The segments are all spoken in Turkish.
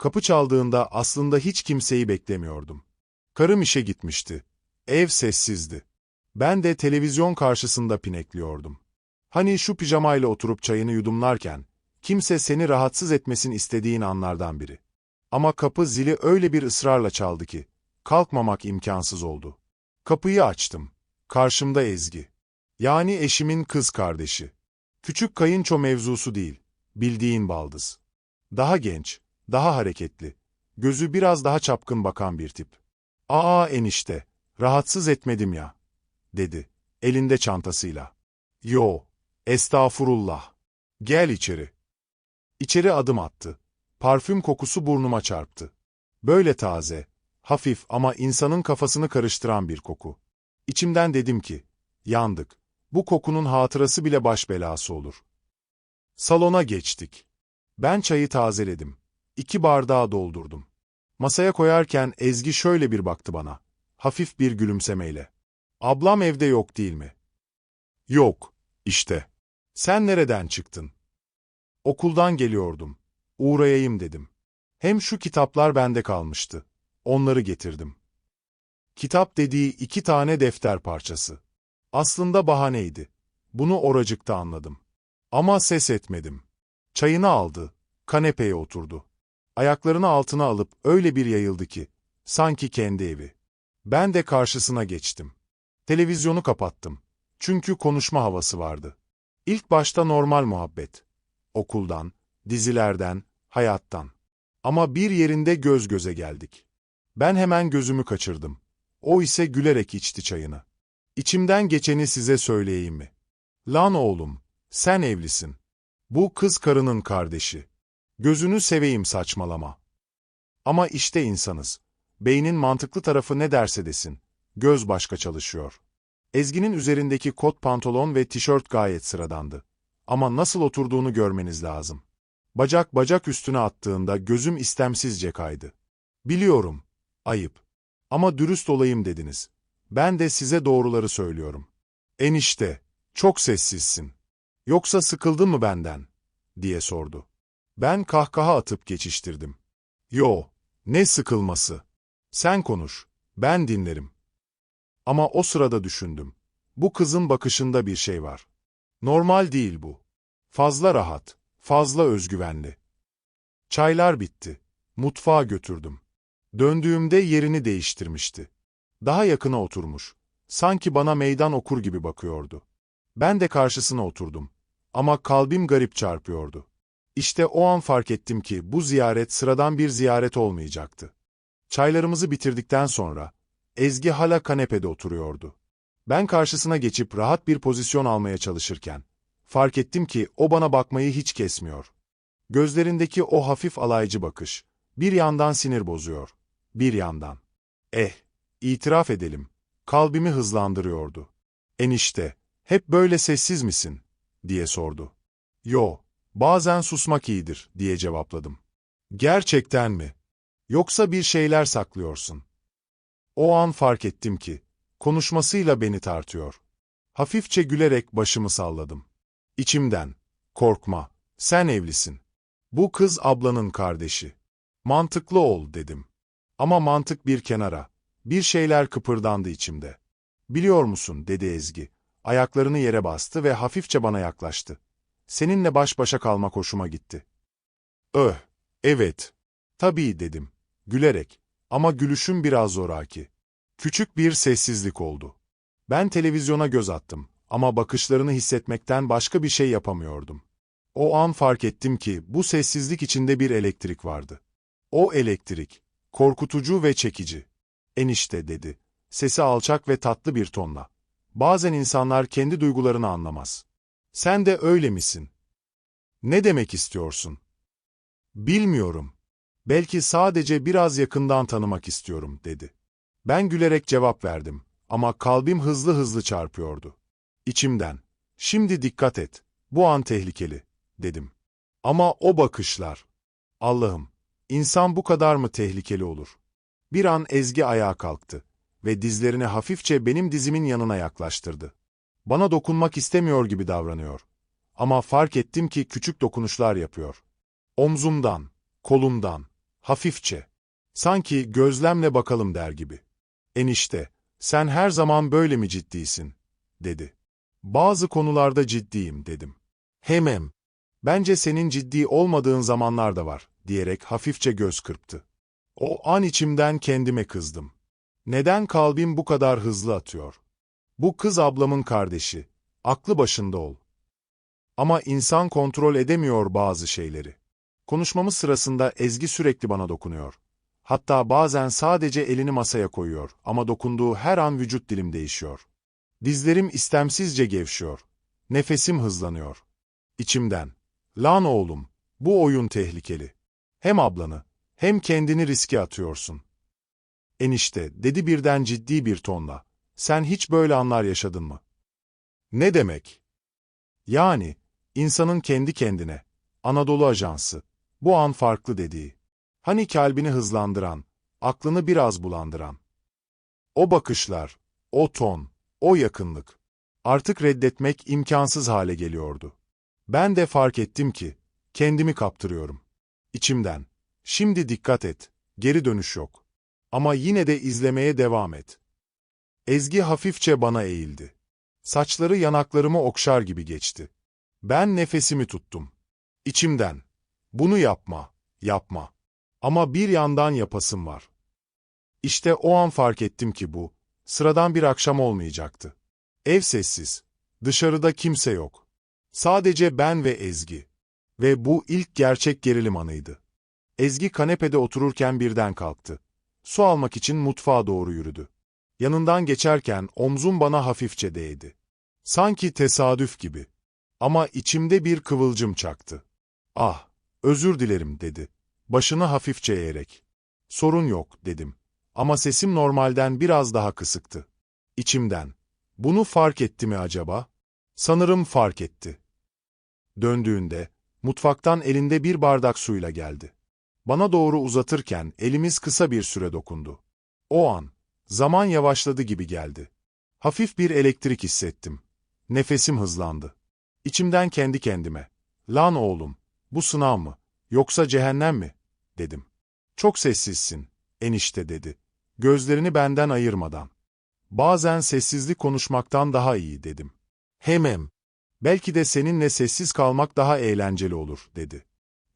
Kapı çaldığında aslında hiç kimseyi beklemiyordum. Karım işe gitmişti. Ev sessizdi. Ben de televizyon karşısında pinekliyordum. Hani şu pijamayla oturup çayını yudumlarken, kimse seni rahatsız etmesin istediğin anlardan biri. Ama kapı zili öyle bir ısrarla çaldı ki, kalkmamak imkansız oldu. Kapıyı açtım. Karşımda Ezgi. Yani eşimin kız kardeşi. Küçük kayınço mevzusu değil, bildiğin baldız. Daha genç, daha hareketli, gözü biraz daha çapkın bakan bir tip. Aa enişte, rahatsız etmedim ya, dedi, elinde çantasıyla. Yo, estağfurullah. Gel içeri. İçeri adım attı. Parfüm kokusu burnuma çarptı. Böyle taze, hafif ama insanın kafasını karıştıran bir koku. İçimden dedim ki, yandık. Bu kokunun hatırası bile baş belası olur. Salona geçtik. Ben çayı tazeledim. İki bardağı doldurdum. Masaya koyarken Ezgi şöyle bir baktı bana. Hafif bir gülümsemeyle. Ablam evde yok değil mi? Yok, işte. Sen nereden çıktın? Okuldan geliyordum. Uğrayayım dedim. Hem şu kitaplar bende kalmıştı. Onları getirdim. Kitap dediği iki tane defter parçası. Aslında bahaneydi. Bunu oracıkta anladım. Ama ses etmedim. Çayını aldı, kanepeye oturdu. Ayaklarını altına alıp öyle bir yayıldı ki, sanki kendi evi. Ben de karşısına geçtim. Televizyonu kapattım. Çünkü konuşma havası vardı. İlk başta normal muhabbet. Okuldan, dizilerden, hayattan. Ama bir yerinde göz göze geldik. Ben hemen gözümü kaçırdım. O ise gülerek içti çayını. İçimden geçeni size söyleyeyim mi? Lan oğlum, sen evlisin. Bu kız karının kardeşi. Gözünü seveyim saçmalama. Ama işte insanız. Beynin mantıklı tarafı ne derse desin. Göz başka çalışıyor. Ezgi'nin üzerindeki kot pantolon ve tişört gayet sıradandı. Ama nasıl oturduğunu görmeniz lazım. Bacak bacak üstüne attığında gözüm istemsizce kaydı. Biliyorum, ayıp. Ama dürüst olayım dediniz. Ben de size doğruları söylüyorum. Enişte, çok sessizsin. Yoksa sıkıldın mı benden? diye sordu. Ben kahkaha atıp geçiştirdim. Yo, ne sıkılması. Sen konuş, ben dinlerim. Ama o sırada düşündüm. Bu kızın bakışında bir şey var. Normal değil bu. Fazla rahat, fazla özgüvenli. Çaylar bitti. Mutfağa götürdüm. Döndüğümde yerini değiştirmişti. Daha yakına oturmuş. Sanki bana meydan okur gibi bakıyordu. Ben de karşısına oturdum. Ama kalbim garip çarpıyordu. İşte o an fark ettim ki bu ziyaret sıradan bir ziyaret olmayacaktı. Çaylarımızı bitirdikten sonra Ezgi hala kanepede oturuyordu. Ben karşısına geçip rahat bir pozisyon almaya çalışırken fark ettim ki o bana bakmayı hiç kesmiyor. Gözlerindeki o hafif alaycı bakış bir yandan sinir bozuyor, bir yandan. Eh, itiraf edelim, kalbimi hızlandırıyordu. Enişte, hep böyle sessiz misin? diye sordu. Yo, bazen susmak iyidir, diye cevapladım. Gerçekten mi? Yoksa bir şeyler saklıyorsun. O an fark ettim ki, konuşmasıyla beni tartıyor. Hafifçe gülerek başımı salladım. İçimden, korkma, sen evlisin. Bu kız ablanın kardeşi. Mantıklı ol dedim. Ama mantık bir kenara. Bir şeyler kıpırdandı içimde. Biliyor musun dedi Ezgi. Ayaklarını yere bastı ve hafifçe bana yaklaştı. Seninle baş başa kalmak hoşuma gitti. Öh, evet. Tabii dedim. Gülerek. Ama gülüşüm biraz zoraki. Küçük bir sessizlik oldu. Ben televizyona göz attım ama bakışlarını hissetmekten başka bir şey yapamıyordum. O an fark ettim ki bu sessizlik içinde bir elektrik vardı. O elektrik, korkutucu ve çekici. Enişte dedi, sesi alçak ve tatlı bir tonla. Bazen insanlar kendi duygularını anlamaz. Sen de öyle misin? Ne demek istiyorsun? Bilmiyorum. Belki sadece biraz yakından tanımak istiyorum, dedi. Ben gülerek cevap verdim ama kalbim hızlı hızlı çarpıyordu. İçimden, şimdi dikkat et, bu an tehlikeli, dedim. Ama o bakışlar, Allah'ım, insan bu kadar mı tehlikeli olur? Bir an Ezgi ayağa kalktı ve dizlerini hafifçe benim dizimin yanına yaklaştırdı. Bana dokunmak istemiyor gibi davranıyor. Ama fark ettim ki küçük dokunuşlar yapıyor. Omzumdan, kolumdan, Hafifçe. Sanki gözlemle bakalım der gibi. Enişte, sen her zaman böyle mi ciddisin? dedi. Bazı konularda ciddiyim dedim. Hemem. Bence senin ciddi olmadığın zamanlar da var, diyerek hafifçe göz kırptı. O an içimden kendime kızdım. Neden kalbim bu kadar hızlı atıyor? Bu kız ablamın kardeşi. Aklı başında ol. Ama insan kontrol edemiyor bazı şeyleri. Konuşmamız sırasında Ezgi sürekli bana dokunuyor. Hatta bazen sadece elini masaya koyuyor ama dokunduğu her an vücut dilim değişiyor. Dizlerim istemsizce gevşiyor. Nefesim hızlanıyor. İçimden. Lan oğlum, bu oyun tehlikeli. Hem ablanı, hem kendini riske atıyorsun. Enişte, dedi birden ciddi bir tonla. Sen hiç böyle anlar yaşadın mı? Ne demek? Yani, insanın kendi kendine, Anadolu Ajansı, bu an farklı dediği. Hani kalbini hızlandıran, aklını biraz bulandıran. O bakışlar, o ton, o yakınlık. Artık reddetmek imkansız hale geliyordu. Ben de fark ettim ki, kendimi kaptırıyorum. İçimden, şimdi dikkat et, geri dönüş yok. Ama yine de izlemeye devam et. Ezgi hafifçe bana eğildi. Saçları yanaklarımı okşar gibi geçti. Ben nefesimi tuttum. İçimden, bunu yapma, yapma. Ama bir yandan yapasım var. İşte o an fark ettim ki bu, sıradan bir akşam olmayacaktı. Ev sessiz, dışarıda kimse yok. Sadece ben ve Ezgi. Ve bu ilk gerçek gerilim anıydı. Ezgi kanepede otururken birden kalktı. Su almak için mutfağa doğru yürüdü. Yanından geçerken omzum bana hafifçe değdi. Sanki tesadüf gibi. Ama içimde bir kıvılcım çaktı. Ah, özür dilerim dedi. Başını hafifçe eğerek. Sorun yok dedim. Ama sesim normalden biraz daha kısıktı. İçimden. Bunu fark etti mi acaba? Sanırım fark etti. Döndüğünde, mutfaktan elinde bir bardak suyla geldi. Bana doğru uzatırken elimiz kısa bir süre dokundu. O an, zaman yavaşladı gibi geldi. Hafif bir elektrik hissettim. Nefesim hızlandı. İçimden kendi kendime, lan oğlum, bu sınav mı, yoksa cehennem mi, dedim. Çok sessizsin, enişte dedi. Gözlerini benden ayırmadan. Bazen sessizlik konuşmaktan daha iyi dedim. Hemem. Belki de seninle sessiz kalmak daha eğlenceli olur, dedi.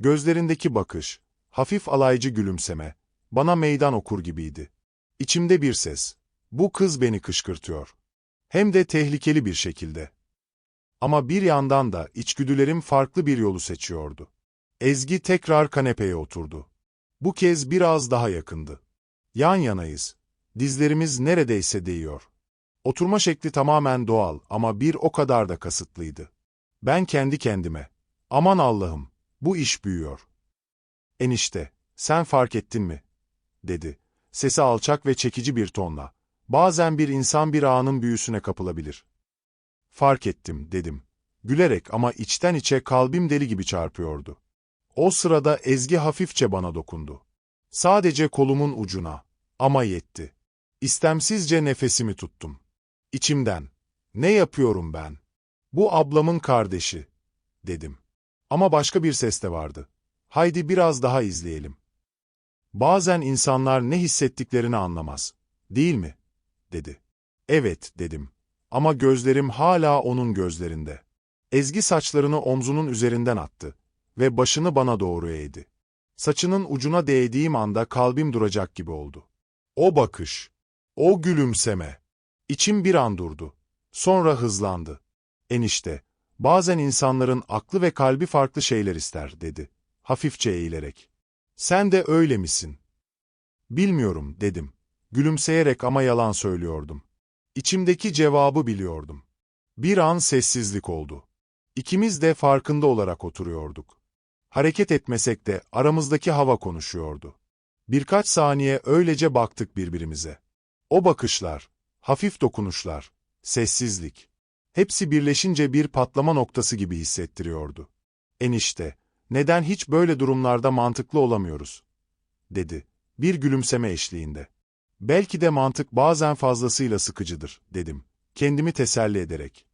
Gözlerindeki bakış, hafif alaycı gülümseme, bana meydan okur gibiydi. İçimde bir ses, bu kız beni kışkırtıyor. Hem de tehlikeli bir şekilde. Ama bir yandan da içgüdülerim farklı bir yolu seçiyordu. Ezgi tekrar kanepeye oturdu. Bu kez biraz daha yakındı. Yan yanayız. Dizlerimiz neredeyse değiyor. Oturma şekli tamamen doğal ama bir o kadar da kasıtlıydı. Ben kendi kendime, aman Allah'ım, bu iş büyüyor. Enişte, sen fark ettin mi? dedi. Sesi alçak ve çekici bir tonla. Bazen bir insan bir anın büyüsüne kapılabilir. Fark ettim, dedim. Gülerek ama içten içe kalbim deli gibi çarpıyordu. O sırada Ezgi hafifçe bana dokundu. Sadece kolumun ucuna. Ama yetti. İstemsizce nefesimi tuttum. İçimden. Ne yapıyorum ben? Bu ablamın kardeşi, dedim. Ama başka bir ses de vardı. Haydi biraz daha izleyelim. Bazen insanlar ne hissettiklerini anlamaz. Değil mi? dedi. Evet, dedim. Ama gözlerim hala onun gözlerinde. Ezgi saçlarını omzunun üzerinden attı ve başını bana doğru eğdi. Saçının ucuna değdiğim anda kalbim duracak gibi oldu. O bakış, o gülümseme. İçim bir an durdu. Sonra hızlandı. Enişte, bazen insanların aklı ve kalbi farklı şeyler ister, dedi. Hafifçe eğilerek. Sen de öyle misin? Bilmiyorum, dedim. Gülümseyerek ama yalan söylüyordum. İçimdeki cevabı biliyordum. Bir an sessizlik oldu. İkimiz de farkında olarak oturuyorduk. Hareket etmesek de aramızdaki hava konuşuyordu. Birkaç saniye öylece baktık birbirimize. O bakışlar, hafif dokunuşlar, sessizlik. Hepsi birleşince bir patlama noktası gibi hissettiriyordu. Enişte, neden hiç böyle durumlarda mantıklı olamıyoruz? dedi, bir gülümseme eşliğinde. Belki de mantık bazen fazlasıyla sıkıcıdır, dedim, kendimi teselli ederek.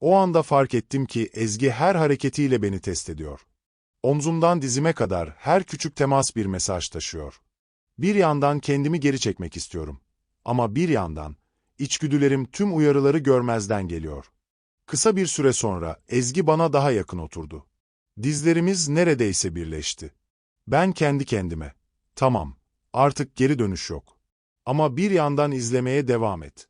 O anda fark ettim ki Ezgi her hareketiyle beni test ediyor. Omzumdan dizime kadar her küçük temas bir mesaj taşıyor. Bir yandan kendimi geri çekmek istiyorum. Ama bir yandan, içgüdülerim tüm uyarıları görmezden geliyor. Kısa bir süre sonra Ezgi bana daha yakın oturdu. Dizlerimiz neredeyse birleşti. Ben kendi kendime, tamam, artık geri dönüş yok. Ama bir yandan izlemeye devam et.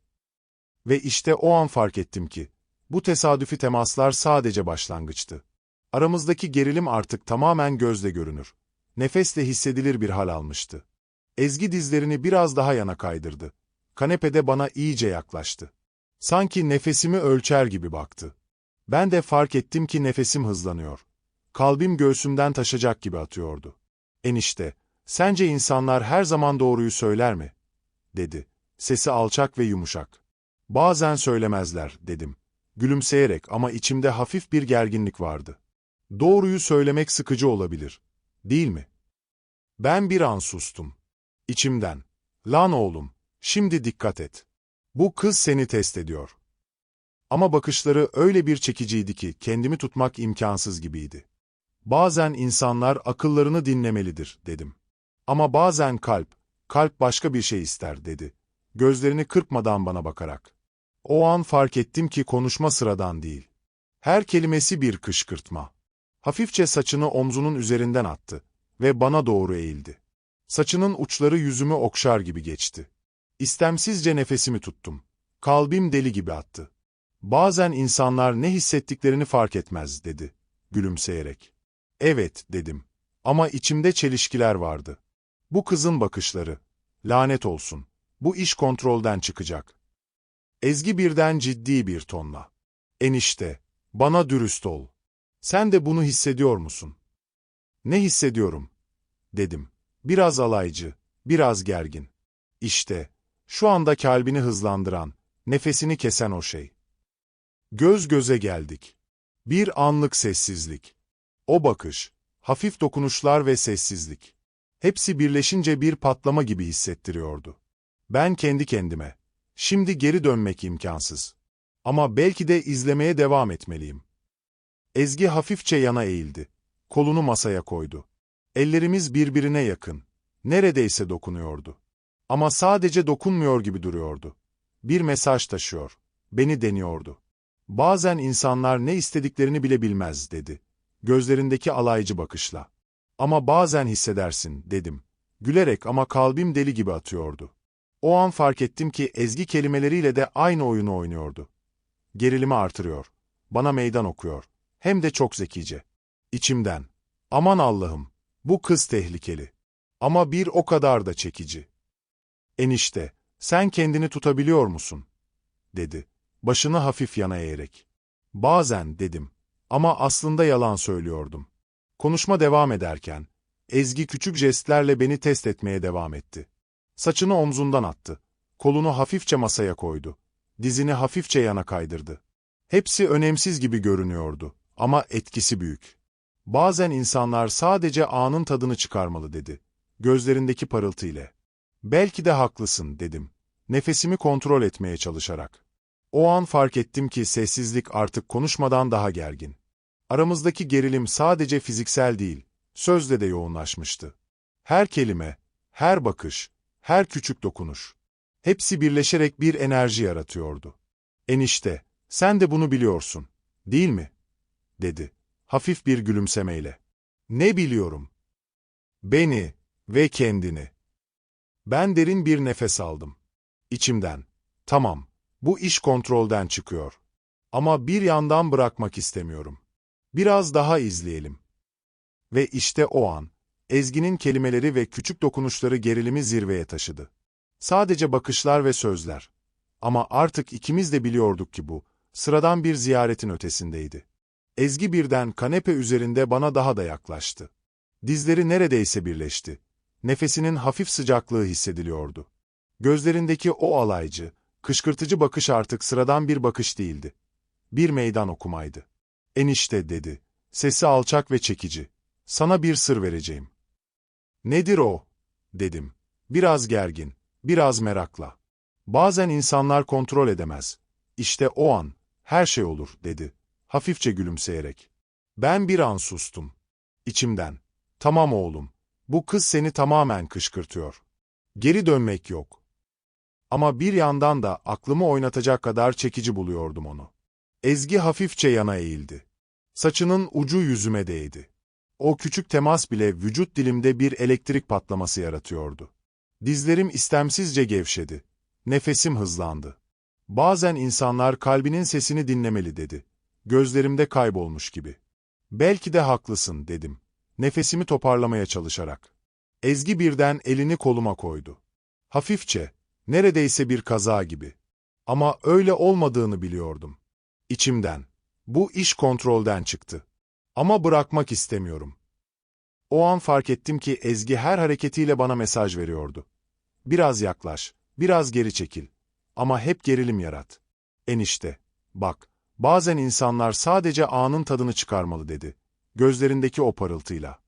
Ve işte o an fark ettim ki, bu tesadüfi temaslar sadece başlangıçtı. Aramızdaki gerilim artık tamamen gözle görünür. Nefesle hissedilir bir hal almıştı. Ezgi dizlerini biraz daha yana kaydırdı. Kanepede bana iyice yaklaştı. Sanki nefesimi ölçer gibi baktı. Ben de fark ettim ki nefesim hızlanıyor. Kalbim göğsümden taşacak gibi atıyordu. Enişte, sence insanlar her zaman doğruyu söyler mi? dedi. Sesi alçak ve yumuşak. Bazen söylemezler, dedim. Gülümseyerek ama içimde hafif bir gerginlik vardı. Doğruyu söylemek sıkıcı olabilir. Değil mi? Ben bir an sustum. İçimden. Lan oğlum, şimdi dikkat et. Bu kız seni test ediyor. Ama bakışları öyle bir çekiciydi ki kendimi tutmak imkansız gibiydi. Bazen insanlar akıllarını dinlemelidir, dedim. Ama bazen kalp, kalp başka bir şey ister, dedi. Gözlerini kırpmadan bana bakarak. O an fark ettim ki konuşma sıradan değil. Her kelimesi bir kışkırtma. Hafifçe saçını omzunun üzerinden attı ve bana doğru eğildi. Saçının uçları yüzümü okşar gibi geçti. İstemsizce nefesimi tuttum. Kalbim deli gibi attı. Bazen insanlar ne hissettiklerini fark etmez, dedi, gülümseyerek. Evet, dedim. Ama içimde çelişkiler vardı. Bu kızın bakışları. Lanet olsun. Bu iş kontrolden çıkacak. Ezgi birden ciddi bir tonla. Enişte, bana dürüst ol. Sen de bunu hissediyor musun? Ne hissediyorum? Dedim. Biraz alaycı, biraz gergin. İşte, şu anda kalbini hızlandıran, nefesini kesen o şey. Göz göze geldik. Bir anlık sessizlik. O bakış, hafif dokunuşlar ve sessizlik. Hepsi birleşince bir patlama gibi hissettiriyordu. Ben kendi kendime, şimdi geri dönmek imkansız. Ama belki de izlemeye devam etmeliyim. Ezgi hafifçe yana eğildi. Kolunu masaya koydu. Ellerimiz birbirine yakın. Neredeyse dokunuyordu. Ama sadece dokunmuyor gibi duruyordu. Bir mesaj taşıyor. Beni deniyordu. Bazen insanlar ne istediklerini bile bilmez, dedi. Gözlerindeki alaycı bakışla. Ama bazen hissedersin, dedim. Gülerek ama kalbim deli gibi atıyordu. O an fark ettim ki Ezgi kelimeleriyle de aynı oyunu oynuyordu. Gerilimi artırıyor. Bana meydan okuyor. Hem de çok zekice. İçimden. Aman Allah'ım, bu kız tehlikeli. Ama bir o kadar da çekici. Enişte, sen kendini tutabiliyor musun? dedi. Başını hafif yana eğerek. Bazen, dedim. Ama aslında yalan söylüyordum. Konuşma devam ederken, Ezgi küçük jestlerle beni test etmeye devam etti. Saçını omzundan attı. Kolunu hafifçe masaya koydu. Dizini hafifçe yana kaydırdı. Hepsi önemsiz gibi görünüyordu ama etkisi büyük. Bazen insanlar sadece anın tadını çıkarmalı dedi. Gözlerindeki parıltı ile. Belki de haklısın dedim. Nefesimi kontrol etmeye çalışarak. O an fark ettim ki sessizlik artık konuşmadan daha gergin. Aramızdaki gerilim sadece fiziksel değil, sözle de yoğunlaşmıştı. Her kelime, her bakış, her küçük dokunuş. Hepsi birleşerek bir enerji yaratıyordu. Enişte, sen de bunu biliyorsun, değil mi? dedi, hafif bir gülümsemeyle. Ne biliyorum? Beni ve kendini. Ben derin bir nefes aldım. İçimden, tamam, bu iş kontrolden çıkıyor. Ama bir yandan bırakmak istemiyorum. Biraz daha izleyelim. Ve işte o an, Ezgi'nin kelimeleri ve küçük dokunuşları gerilimi zirveye taşıdı. Sadece bakışlar ve sözler. Ama artık ikimiz de biliyorduk ki bu, sıradan bir ziyaretin ötesindeydi. Ezgi birden kanepe üzerinde bana daha da yaklaştı. Dizleri neredeyse birleşti. Nefesinin hafif sıcaklığı hissediliyordu. Gözlerindeki o alaycı, kışkırtıcı bakış artık sıradan bir bakış değildi. Bir meydan okumaydı. Enişte dedi. Sesi alçak ve çekici. Sana bir sır vereceğim. Nedir o? dedim. Biraz gergin, biraz merakla. Bazen insanlar kontrol edemez. İşte o an, her şey olur, dedi. Hafifçe gülümseyerek. Ben bir an sustum. İçimden. Tamam oğlum. Bu kız seni tamamen kışkırtıyor. Geri dönmek yok. Ama bir yandan da aklımı oynatacak kadar çekici buluyordum onu. Ezgi hafifçe yana eğildi. Saçının ucu yüzüme değdi. O küçük temas bile vücut dilimde bir elektrik patlaması yaratıyordu. Dizlerim istemsizce gevşedi. Nefesim hızlandı. Bazen insanlar kalbinin sesini dinlemeli dedi. Gözlerimde kaybolmuş gibi. Belki de haklısın dedim. Nefesimi toparlamaya çalışarak. Ezgi birden elini koluma koydu. Hafifçe, neredeyse bir kaza gibi. Ama öyle olmadığını biliyordum. İçimden. Bu iş kontrolden çıktı. Ama bırakmak istemiyorum. O an fark ettim ki Ezgi her hareketiyle bana mesaj veriyordu. Biraz yaklaş, biraz geri çekil. Ama hep gerilim yarat. Enişte, bak, bazen insanlar sadece anın tadını çıkarmalı dedi. Gözlerindeki o parıltıyla.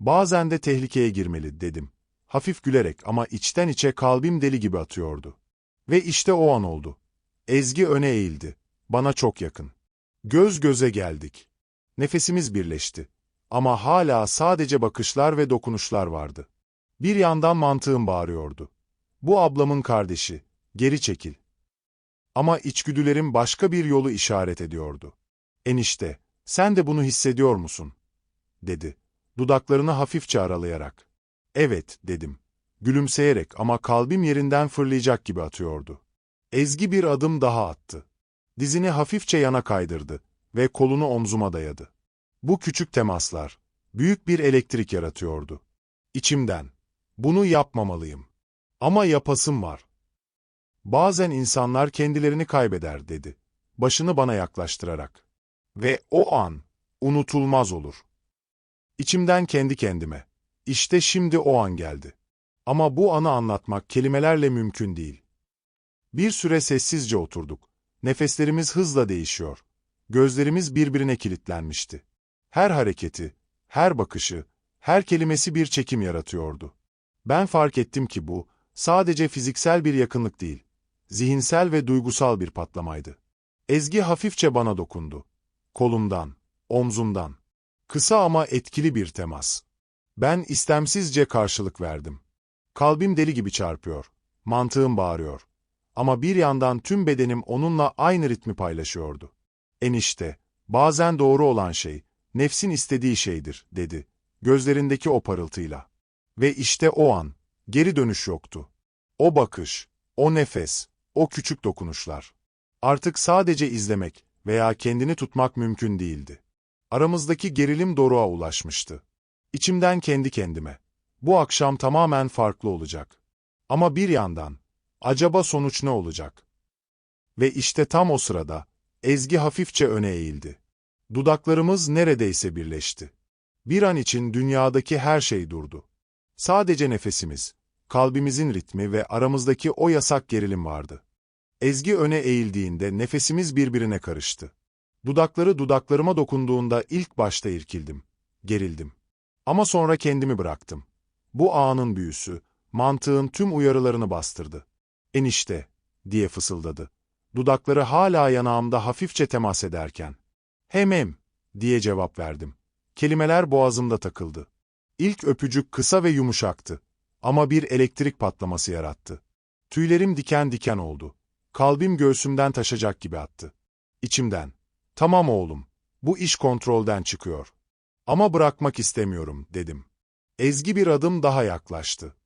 Bazen de tehlikeye girmeli dedim. Hafif gülerek ama içten içe kalbim deli gibi atıyordu. Ve işte o an oldu. Ezgi öne eğildi. Bana çok yakın. Göz göze geldik. Nefesimiz birleşti. Ama hala sadece bakışlar ve dokunuşlar vardı. Bir yandan mantığım bağırıyordu. Bu ablamın kardeşi. Geri çekil. Ama içgüdülerim başka bir yolu işaret ediyordu. Enişte, sen de bunu hissediyor musun? dedi. Dudaklarını hafifçe aralayarak. Evet, dedim. Gülümseyerek ama kalbim yerinden fırlayacak gibi atıyordu. Ezgi bir adım daha attı. Dizini hafifçe yana kaydırdı ve kolunu omzuma dayadı. Bu küçük temaslar, büyük bir elektrik yaratıyordu. İçimden, bunu yapmamalıyım. Ama yapasım var. Bazen insanlar kendilerini kaybeder dedi. Başını bana yaklaştırarak. Ve o an, unutulmaz olur. İçimden kendi kendime. İşte şimdi o an geldi. Ama bu anı anlatmak kelimelerle mümkün değil. Bir süre sessizce oturduk. Nefeslerimiz hızla değişiyor. Gözlerimiz birbirine kilitlenmişti. Her hareketi, her bakışı, her kelimesi bir çekim yaratıyordu. Ben fark ettim ki bu, sadece fiziksel bir yakınlık değil, zihinsel ve duygusal bir patlamaydı. Ezgi hafifçe bana dokundu. Kolumdan, omzumdan. Kısa ama etkili bir temas. Ben istemsizce karşılık verdim. Kalbim deli gibi çarpıyor, mantığım bağırıyor. Ama bir yandan tüm bedenim onunla aynı ritmi paylaşıyordu. Enişte, bazen doğru olan şey, nefsin istediği şeydir, dedi, gözlerindeki o parıltıyla. Ve işte o an, geri dönüş yoktu. O bakış, o nefes, o küçük dokunuşlar. Artık sadece izlemek veya kendini tutmak mümkün değildi. Aramızdaki gerilim doruğa ulaşmıştı. İçimden kendi kendime. Bu akşam tamamen farklı olacak. Ama bir yandan, acaba sonuç ne olacak? Ve işte tam o sırada, Ezgi hafifçe öne eğildi. Dudaklarımız neredeyse birleşti. Bir an için dünyadaki her şey durdu. Sadece nefesimiz, kalbimizin ritmi ve aramızdaki o yasak gerilim vardı. Ezgi öne eğildiğinde nefesimiz birbirine karıştı. Dudakları dudaklarıma dokunduğunda ilk başta irkildim, gerildim. Ama sonra kendimi bıraktım. Bu anın büyüsü, mantığın tüm uyarılarını bastırdı. Enişte, diye fısıldadı. Dudakları hala yanağımda hafifçe temas ederken. Hemem, diye cevap verdim. Kelimeler boğazımda takıldı. İlk öpücük kısa ve yumuşaktı. Ama bir elektrik patlaması yarattı. Tüylerim diken diken oldu. Kalbim göğsümden taşacak gibi attı. İçimden. Tamam oğlum, bu iş kontrolden çıkıyor. Ama bırakmak istemiyorum, dedim. Ezgi bir adım daha yaklaştı.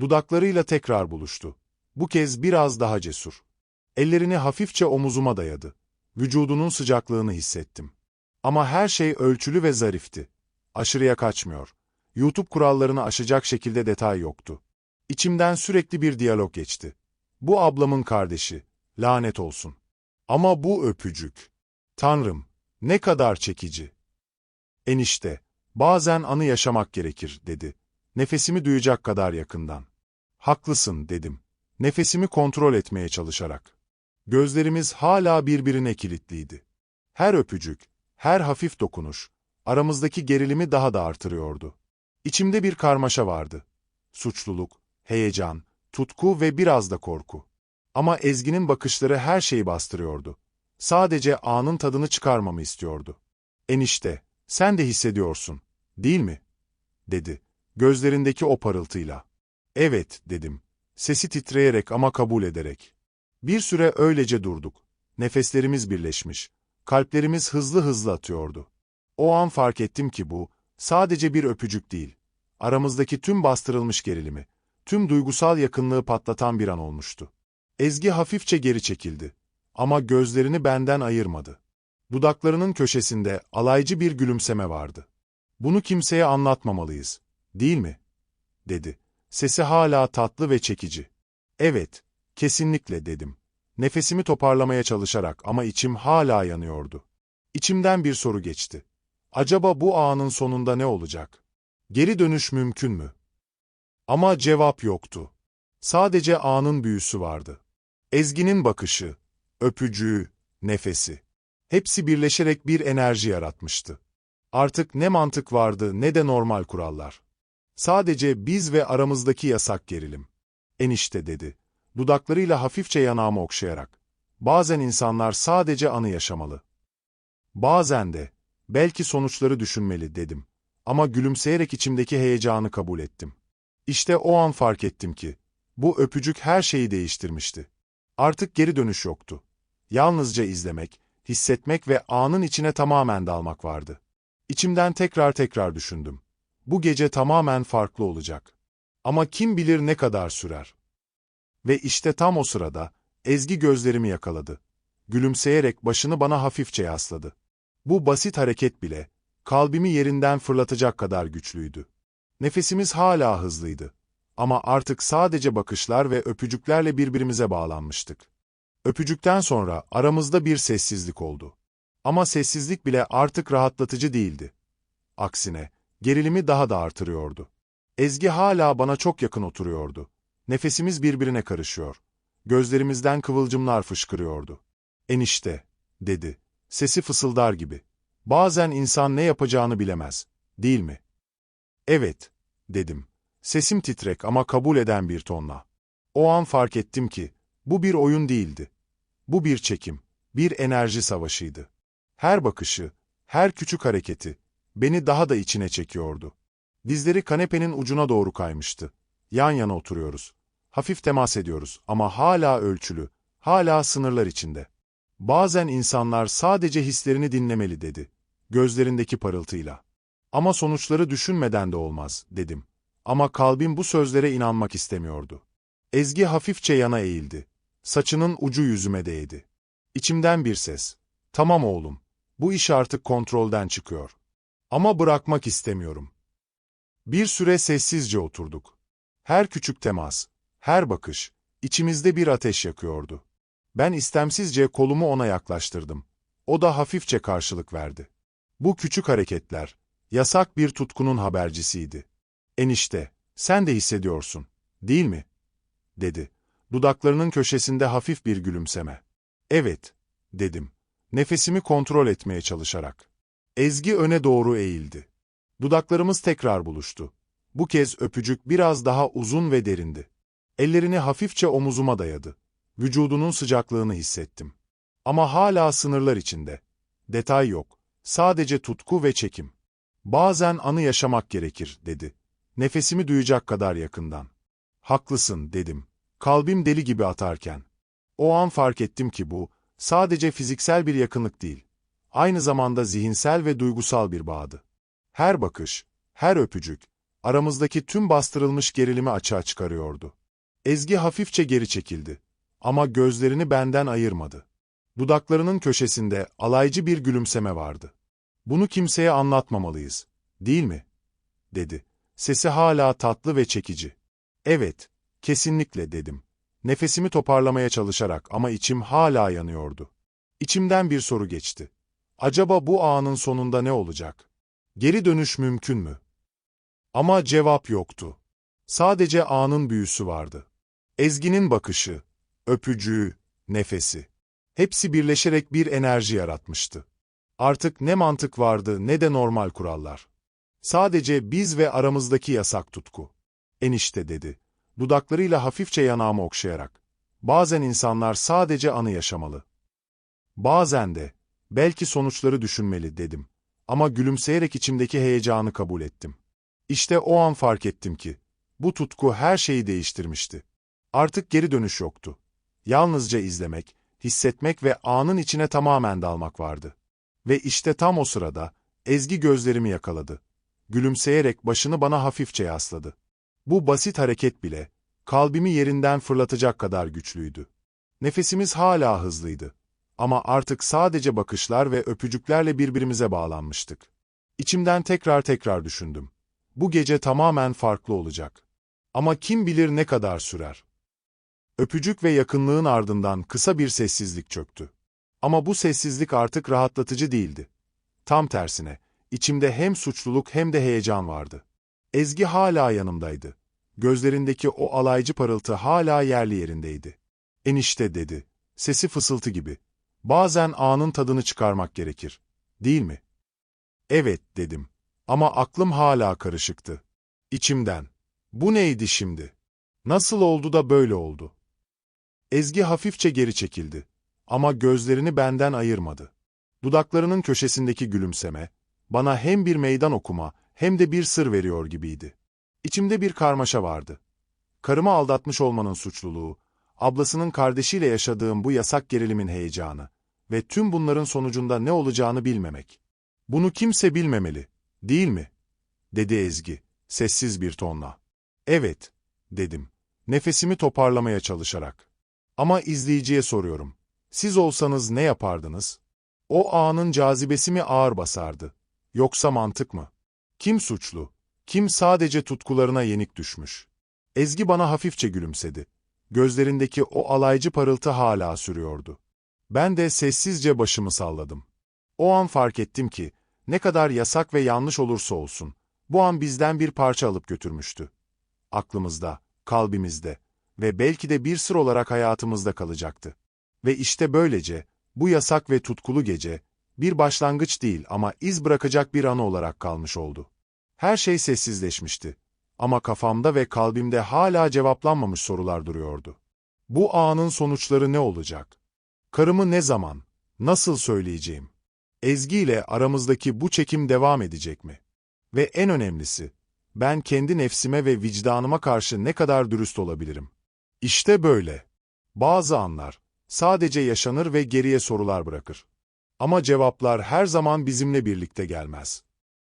Dudaklarıyla tekrar buluştu. Bu kez biraz daha cesur. Ellerini hafifçe omuzuma dayadı. Vücudunun sıcaklığını hissettim. Ama her şey ölçülü ve zarifti. Aşırıya kaçmıyor. YouTube kurallarını aşacak şekilde detay yoktu. İçimden sürekli bir diyalog geçti. Bu ablamın kardeşi. Lanet olsun. Ama bu öpücük. Tanrım, ne kadar çekici. Enişte, bazen anı yaşamak gerekir, dedi. Nefesimi duyacak kadar yakından. Haklısın, dedim. Nefesimi kontrol etmeye çalışarak. Gözlerimiz hala birbirine kilitliydi. Her öpücük, her hafif dokunuş, aramızdaki gerilimi daha da artırıyordu. İçimde bir karmaşa vardı. Suçluluk, heyecan, tutku ve biraz da korku. Ama Ezgi'nin bakışları her şeyi bastırıyordu. Sadece anın tadını çıkarmamı istiyordu. Enişte, sen de hissediyorsun, Değil mi? dedi. Gözlerindeki o parıltıyla. Evet, dedim. Sesi titreyerek ama kabul ederek. Bir süre öylece durduk. Nefeslerimiz birleşmiş. Kalplerimiz hızlı hızlı atıyordu. O an fark ettim ki bu, sadece bir öpücük değil. Aramızdaki tüm bastırılmış gerilimi, tüm duygusal yakınlığı patlatan bir an olmuştu. Ezgi hafifçe geri çekildi. Ama gözlerini benden ayırmadı. Dudaklarının köşesinde alaycı bir gülümseme vardı. Bunu kimseye anlatmamalıyız, değil mi? dedi. Sesi hala tatlı ve çekici. Evet, kesinlikle dedim. Nefesimi toparlamaya çalışarak ama içim hala yanıyordu. İçimden bir soru geçti. Acaba bu anın sonunda ne olacak? Geri dönüş mümkün mü? Ama cevap yoktu. Sadece anın büyüsü vardı. Ezgi'nin bakışı, öpücüğü, nefesi. Hepsi birleşerek bir enerji yaratmıştı. Artık ne mantık vardı ne de normal kurallar. Sadece biz ve aramızdaki yasak gerilim. Enişte dedi. Dudaklarıyla hafifçe yanağımı okşayarak. Bazen insanlar sadece anı yaşamalı. Bazen de, belki sonuçları düşünmeli dedim. Ama gülümseyerek içimdeki heyecanı kabul ettim. İşte o an fark ettim ki, bu öpücük her şeyi değiştirmişti. Artık geri dönüş yoktu. Yalnızca izlemek, hissetmek ve anın içine tamamen dalmak vardı. İçimden tekrar tekrar düşündüm. Bu gece tamamen farklı olacak. Ama kim bilir ne kadar sürer. Ve işte tam o sırada, Ezgi gözlerimi yakaladı. Gülümseyerek başını bana hafifçe yasladı. Bu basit hareket bile, kalbimi yerinden fırlatacak kadar güçlüydü. Nefesimiz hala hızlıydı. Ama artık sadece bakışlar ve öpücüklerle birbirimize bağlanmıştık. Öpücükten sonra aramızda bir sessizlik oldu. Ama sessizlik bile artık rahatlatıcı değildi. Aksine, gerilimi daha da artırıyordu. Ezgi hala bana çok yakın oturuyordu. Nefesimiz birbirine karışıyor. Gözlerimizden kıvılcımlar fışkırıyordu. Enişte, dedi. Sesi fısıldar gibi. Bazen insan ne yapacağını bilemez, değil mi? Evet, dedim. Sesim titrek ama kabul eden bir tonla. O an fark ettim ki, bu bir oyun değildi. Bu bir çekim, bir enerji savaşıydı. Her bakışı, her küçük hareketi, beni daha da içine çekiyordu. Dizleri kanepenin ucuna doğru kaymıştı. Yan yana oturuyoruz. Hafif temas ediyoruz ama hala ölçülü, hala sınırlar içinde. Bazen insanlar sadece hislerini dinlemeli dedi, gözlerindeki parıltıyla. Ama sonuçları düşünmeden de olmaz, dedim. Ama kalbim bu sözlere inanmak istemiyordu. Ezgi hafifçe yana eğildi. Saçının ucu yüzüme değdi. İçimden bir ses. Tamam oğlum, bu iş artık kontrolden çıkıyor. Ama bırakmak istemiyorum. Bir süre sessizce oturduk. Her küçük temas, her bakış, içimizde bir ateş yakıyordu. Ben istemsizce kolumu ona yaklaştırdım. O da hafifçe karşılık verdi. Bu küçük hareketler, yasak bir tutkunun habercisiydi. Enişte, sen de hissediyorsun, değil mi? dedi. Dudaklarının köşesinde hafif bir gülümseme. Evet, dedim. Nefesimi kontrol etmeye çalışarak. Ezgi öne doğru eğildi. Dudaklarımız tekrar buluştu. Bu kez öpücük biraz daha uzun ve derindi. Ellerini hafifçe omuzuma dayadı. Vücudunun sıcaklığını hissettim. Ama hala sınırlar içinde. Detay yok. Sadece tutku ve çekim. Bazen anı yaşamak gerekir, dedi. Nefesimi duyacak kadar yakından. Haklısın, dedim. Kalbim deli gibi atarken. O an fark ettim ki bu, sadece fiziksel bir yakınlık değil. Aynı zamanda zihinsel ve duygusal bir bağdı. Her bakış, her öpücük, aramızdaki tüm bastırılmış gerilimi açığa çıkarıyordu. Ezgi hafifçe geri çekildi. Ama gözlerini benden ayırmadı. Dudaklarının köşesinde alaycı bir gülümseme vardı. Bunu kimseye anlatmamalıyız, değil mi? dedi. Sesi hala tatlı ve çekici. Evet, kesinlikle dedim. Nefesimi toparlamaya çalışarak ama içim hala yanıyordu. İçimden bir soru geçti. Acaba bu anın sonunda ne olacak? Geri dönüş mümkün mü? Ama cevap yoktu. Sadece anın büyüsü vardı. Ezgi'nin bakışı, öpücüğü, nefesi. Hepsi birleşerek bir enerji yaratmıştı. Artık ne mantık vardı ne de normal kurallar. Sadece biz ve aramızdaki yasak tutku. Enişte dedi. Dudaklarıyla hafifçe yanağımı okşayarak. Bazen insanlar sadece anı yaşamalı. Bazen de, belki sonuçları düşünmeli dedim. Ama gülümseyerek içimdeki heyecanı kabul ettim. İşte o an fark ettim ki, bu tutku her şeyi değiştirmişti. Artık geri dönüş yoktu. Yalnızca izlemek, hissetmek ve anın içine tamamen dalmak vardı. Ve işte tam o sırada, Ezgi gözlerimi yakaladı. Gülümseyerek başını bana hafifçe yasladı. Bu basit hareket bile, kalbimi yerinden fırlatacak kadar güçlüydü. Nefesimiz hala hızlıydı. Ama artık sadece bakışlar ve öpücüklerle birbirimize bağlanmıştık. İçimden tekrar tekrar düşündüm. Bu gece tamamen farklı olacak. Ama kim bilir ne kadar sürer. Öpücük ve yakınlığın ardından kısa bir sessizlik çöktü. Ama bu sessizlik artık rahatlatıcı değildi. Tam tersine, içimde hem suçluluk hem de heyecan vardı. Ezgi hala yanımdaydı. Gözlerindeki o alaycı parıltı hala yerli yerindeydi. Enişte dedi, sesi fısıltı gibi. Bazen anın tadını çıkarmak gerekir, değil mi? Evet dedim. Ama aklım hala karışıktı. İçimden. Bu neydi şimdi? Nasıl oldu da böyle oldu? Ezgi hafifçe geri çekildi. Ama gözlerini benden ayırmadı. Dudaklarının köşesindeki gülümseme, bana hem bir meydan okuma hem de bir sır veriyor gibiydi. İçimde bir karmaşa vardı. Karımı aldatmış olmanın suçluluğu, ablasının kardeşiyle yaşadığım bu yasak gerilimin heyecanı ve tüm bunların sonucunda ne olacağını bilmemek. Bunu kimse bilmemeli, değil mi? dedi Ezgi, sessiz bir tonla. Evet, dedim, nefesimi toparlamaya çalışarak. Ama izleyiciye soruyorum. Siz olsanız ne yapardınız? O anın cazibesi mi ağır basardı? Yoksa mantık mı? Kim suçlu? Kim sadece tutkularına yenik düşmüş? Ezgi bana hafifçe gülümsedi. Gözlerindeki o alaycı parıltı hala sürüyordu. Ben de sessizce başımı salladım. O an fark ettim ki, ne kadar yasak ve yanlış olursa olsun, bu an bizden bir parça alıp götürmüştü. Aklımızda, kalbimizde ve belki de bir sır olarak hayatımızda kalacaktı. Ve işte böylece, bu yasak ve tutkulu gece, bir başlangıç değil ama iz bırakacak bir anı olarak kalmış oldu. Her şey sessizleşmişti. Ama kafamda ve kalbimde hala cevaplanmamış sorular duruyordu. Bu anın sonuçları ne olacak? Karımı ne zaman, nasıl söyleyeceğim? Ezgi ile aramızdaki bu çekim devam edecek mi? Ve en önemlisi, ben kendi nefsime ve vicdanıma karşı ne kadar dürüst olabilirim? İşte böyle. Bazı anlar sadece yaşanır ve geriye sorular bırakır. Ama cevaplar her zaman bizimle birlikte gelmez.